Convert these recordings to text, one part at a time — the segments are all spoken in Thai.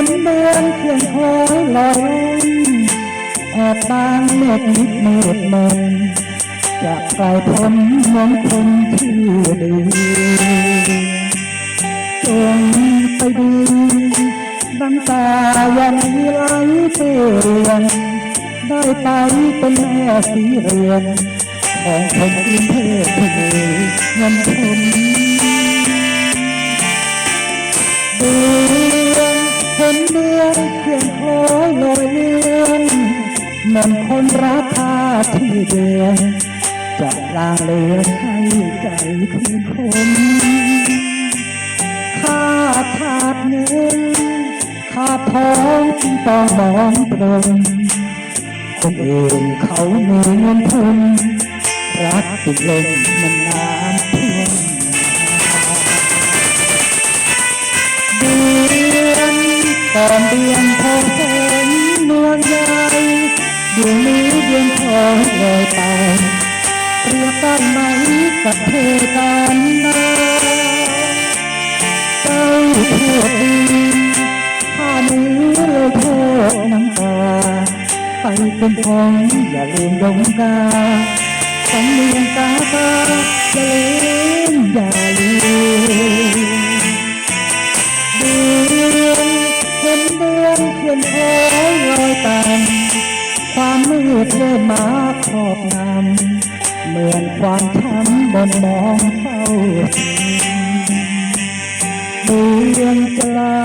อนเคียงคอยลอยลงแอบบางเมฆมิดมืดมนจะกลพ้นมองคนที่ดีจงไปดีดังตายันไหลเปลี่ยนได้ไปเป็นแม่สีเรือนของคนกรุงเทพที่มีเงินท เดือนจะลางเลือให้ใจคืนคมข้าขาดเงินขาดทองจึงต้องมองตรงคนอื่นเขามีเงินทุนรักติดลมมันน้ำท่วมเดือนก่อนเดือนทอ องลอยไปเรียบได้ไหมกับเธอกันนาเจ้าทั่วดีข้านี้เลยโทษน้ำตาไปเป็นของอย่าลืมดงกาสำเนียงกาตาจะเล่นอย่าลืม ดเริ่มมาครอบงำเหมือนความช้ำบนมองเฝ้าเดือนจะลา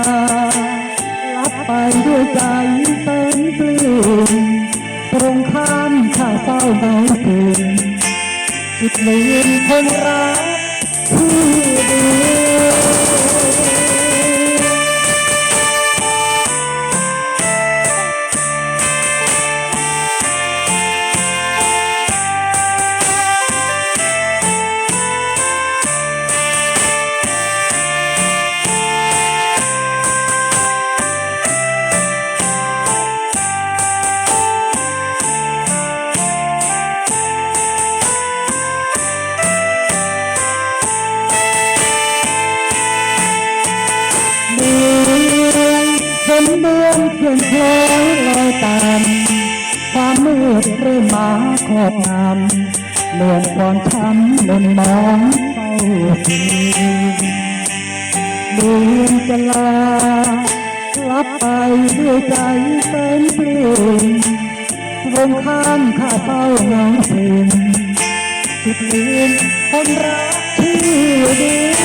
ลับไปด้วยใจเต้นปลื้มตรงข้ามข้าเศร้าเงาตื่นจุดลืมคนรัก ดือนเพียงคล้อยลอยตามความมืดเริ่มมาครอบงำเหมือนความช้ำมนมองเฝ้าทีเดือนจะลาลับไปด้วยใจเป็นปลื้มตรงข้ามข้าเฝ้าเงาเสียงสุดลืมคนรักที่ดี